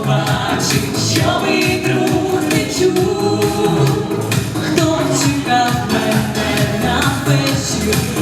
побачив, що мій друг не чув, хто чекав мене на печі.